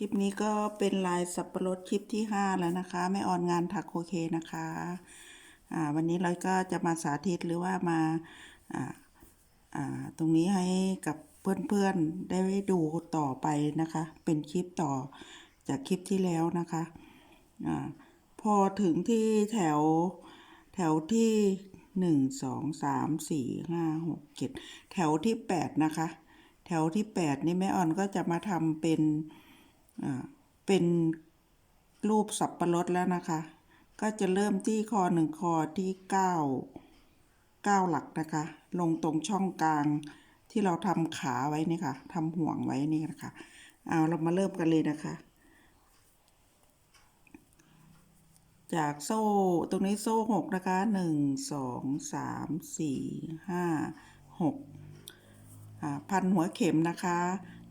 คลิปนี้ก็เป็นลายสับปะรดคลิปที่ 5 แล้วนะคะแม่ออนงานถักโคเคนะคะอ่าวันนี้เราก็จะมาสาธิตหรือว่ามาอ่าอ่าตรงนี้ให้กับเพื่อนๆได้ดูต่อไปนะคะ เป็นคลิปต่อจากคลิปที่แล้วนะคะอ่าพอถึงที่แถวแถวที่หนึ่งสองสามสี่ห้าหกเจ็ดแถวที่แปดนะคะ แถวที่แปดนี่แม่ออนก็จะมาทำเป็น เป็นรูปสับปะรดแล้วนะคะ ก็จะเริ่มที่คอหนึ่งคอที่เก้าเก้าหลักนะคะ ลงตรงช่องกลางที่เราทำขาไว้นี่ค่ะทำห่วงไว้นี่นะคะเอาเรามาเริ่มกันเลยนะคะ จากโซ่ตรงนี้โซ่หกนะคะหนึ่งสองสามสี่ห้าหกอ่าพันหัวเข็มนะคะ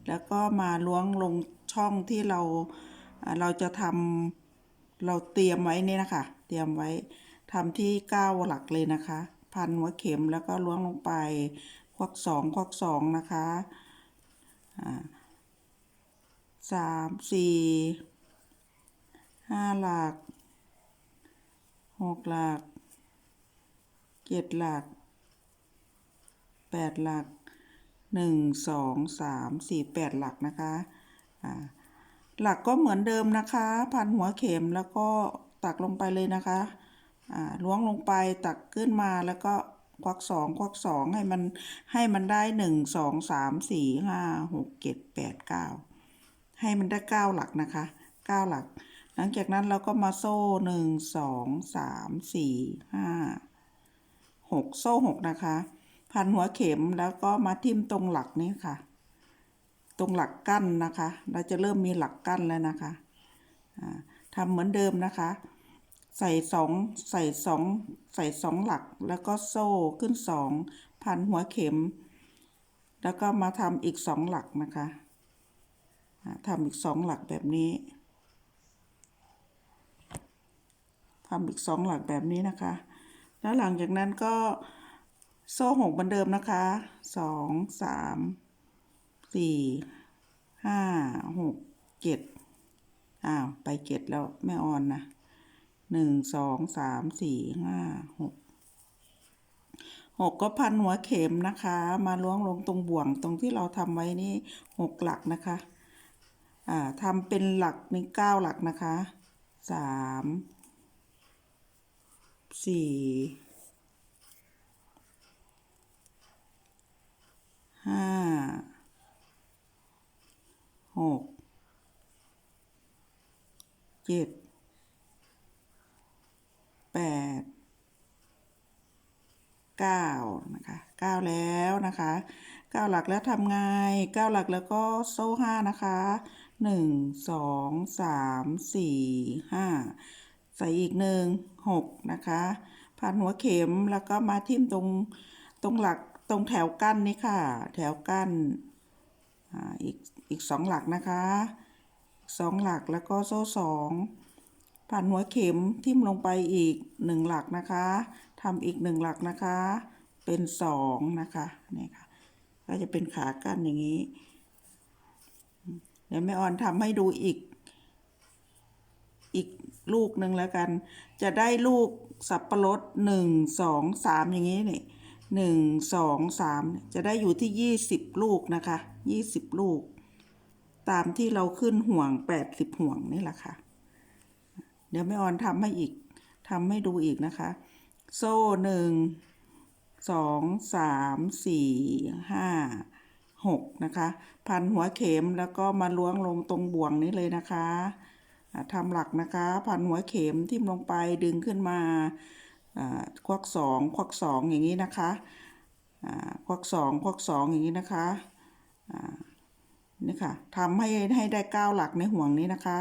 แล้วก็มาล้วงลง ช่องที่เราเราจะทำเราเตรียมไว้นี่นะคะ เตรียมไว้ทำที่เก้าหลักเลยนะคะ พันหัวเข็มแล้วก็ล้วงลงไป ควักสองควักสองนะคะสามสี่ห้าหลักหกหลักเจ็ดหลักแปดหลักหนึ่งสองสามสี่แปดหลักนะคะ หลักก็เหมือนเดิมนะคะ พันหัวเข็มแล้วก็ตักลงไปเลยนะคะล้วงลงไปตักขึ้นมาแล้วก็ควักสองควักสองให้มันให้มันได้หนึ่งสองสามสี่ห้าหกเจ็ดแปดเก้าให้มันได้เก้าหลักนะคะเก้าหลัก หลังจากนั้นเราก็มาโซ่หนึ่งสองสามสี่ห้าหกโซ่หกนะคะ พันหัวเข็มแล้วก็มาทิ่มตรงหลักนี้ค่ะ ตรงหลักกั้นนะคะ เราจะเริ่มมีหลักกั้นแล้วนะคะทำเหมือนเดิมนะคะ ใส่สองใส่สองใส่สองหลักแล้วก็โซ่ขึ้นสองพันหัวเข็ม แล้วก็มาทำอีกสองหลักนะคะทำอีกสองหลักแบบนี้ทำอีกสองหลักแบบนี้นะคะ แล้วหลังจากนั้นก็โซ่หกเหมือนเดิมนะคะสองสาม สี่ห้าหกเจ็ดอ้าว ไปเจ็ดแล้วแม่ออนนะหนึ่งสองสามสี่ห้าหกหกก็พันหัวเข็มนะคะ มาล้วงลงตรงบ่วงตรงที่เราทำไว้นี่หกหลักนะคะ อ่าทำเป็นหลักนี่เก้าหลักนะคะสามสี่ห้า หกเจ็ดแปดเก้านะคะเก้าแล้วนะคะเก้าหลักแล้วทำไงเก้าหลักแล้วก็โซ่ห้านะคะหนึ่งสองสามสี่ห้าใส่อีกหนึ่งหกนะคะพันหัวเข็มแล้วก็มาทิ่มตรงตรงหลักตรงแถวกั้นนี่ค่ะ แถวกั้น อีกอีกสองหลักนะคะสองหลักแล้วก็โซ่สองพันหัวเข็มทิ่มลงไปอีกหนึ่งหลักนะคะทำอีกหนึ่งหลักนะคะ เป็นสองนะคะนี่ค่ะก็จะเป็นขากั้นอย่างนี้เดี๋ยวแม่ออนทำให้ดูอีก อีกลูกหนึ่งแล้วกัน จะได้ลูกสับปะรดหนึ่งสองสามอย่างนี้นี่ หนึ่งสองสามจะได้อยู่ที่ยี่สิบลูกนะคะยี่สิบลูก ตามที่เราขึ้นห่วงแปดสิบห่วงนี่แหละค่ะ เดี๋ยวแม่ออนทำให้อีกทำให้ดูอีกนะคะ โซ่หนึ่งสองสามสี่ห้าหกนะคะ พันหัวเข็มแล้วก็มาล้วงลงตรงบ่วงนี้เลยนะคะทำหลักนะคะ พันหัวเข็มทิ่มลงไปดึงขึ้นมา ควักสองควักสองอย่างนี้นะคะควักสองควักสองอย่างนี้นะคะนี่ค่ะทำให้ให้ได้เก้าหลักในห่วงนี้นะคะ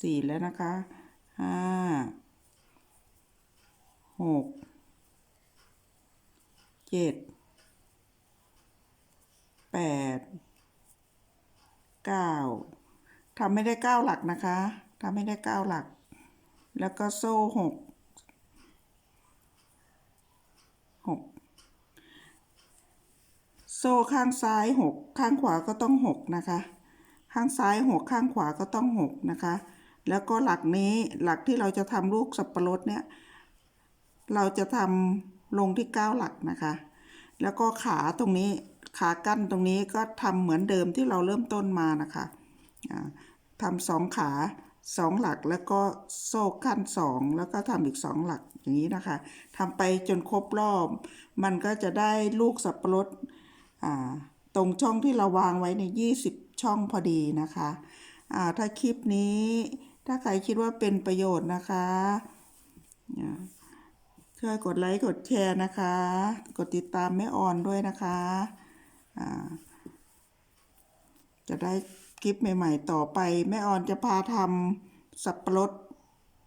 สี่แล้วนะคะห้าหกเจ็ดแปดเก้าทำไม่ได้เก้าหลักนะคะทำไม่ได้เก้าหลัก แล้วก็โซ่หก หกโซ่ข้างซ้ายหกข้างขวาก็ต้องหกนะคะ ข้างซ้ายหกข้างขวาก็ต้องหกนะคะ แล้วก็หลักนี้หลักที่เราจะทำลูกสับปะรดเนี่ย เราจะทำลงที่เก้าหลักนะคะ แล้วก็ขาตรงนี้ขากั้นตรงนี้ก็ทำเหมือนเดิมที่เราเริ่มต้นมานะคะทำสองขา สองหลักแล้วก็โซ่ขั้นสองแล้วก็ทำอีกสองหลักอย่างนี้นะคะทำไปจนครบรอบ มันก็จะได้ลูกสับปะรดตรงช่องที่เราวางไว้ใน 20 ช่องพอดีนะคะถ้าคลิปนี้ถ้าใครคิดว่าเป็นประโยชน์นะคะช่วยกดไลค์กดแชร์นะคะ กดติดตามแม่ออนด้วยนะคะอ่าจะได้ คลิปใหม่ ๆ ต่อไป แม่ออนจะพาทำสับปะรด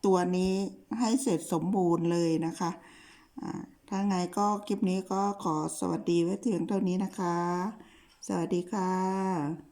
ตัวนี้ให้เสร็จสมบูรณ์เลยนะคะอ่าถ้าไงก็คลิปนี้ก็ขอสวัสดีไว้เพียงเท่านี้นะคะ สวัสดีค่ะ